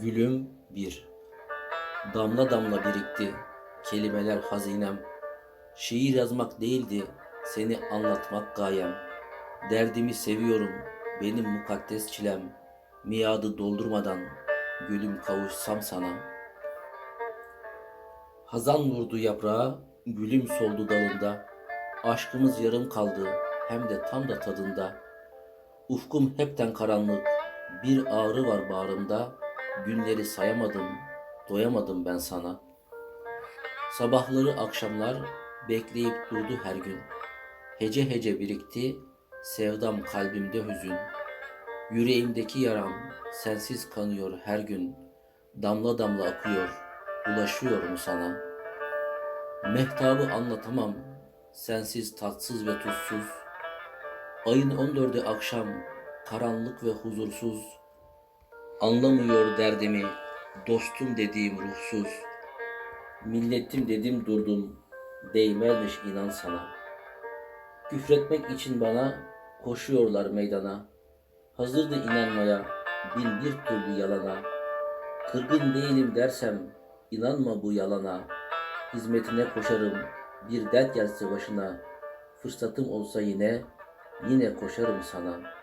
Gülüm bir Damla damla birikti kelimeler hazinem. Şiir yazmak değildi seni anlatmak gayem. Derdimi seviyorum benim mukaddes çilem. Miadı doldurmadan gülüm kavuşsam sana. Hazan vurdu yaprağa, gülüm soldu dalında. Aşkımız yarım kaldı hem de tam da tadında. Ufkum hepten karanlık, bir ağrı var bağrımda. Günleri sayamadım, doyamadım ben sana. Sabahları akşamlar bekleyip durdu her gün. Hece hece birikti, sevdam kalbimde hüzün. Yüreğimdeki yaram sensiz kanıyor her gün. Damla damla akıyor, ulaşıyorum sana. Mehtabı anlatamam, sensiz tatsız ve tuzsuz. Ayın 14'ü akşam, karanlık ve huzursuz. Anlamıyor derdimi, dostum dediğim ruhsuz. Milletim dedim durdum, değmezmiş inan sana. Küfretmek için bana koşuyorlar meydana. Hazırdı inanmaya bin bir türlü yalana. Kırgın değilim dersem inanma bu yalana. Hizmetine koşarım bir dert gelse başına. Fırsatım olsa yine yine koşarım sana.''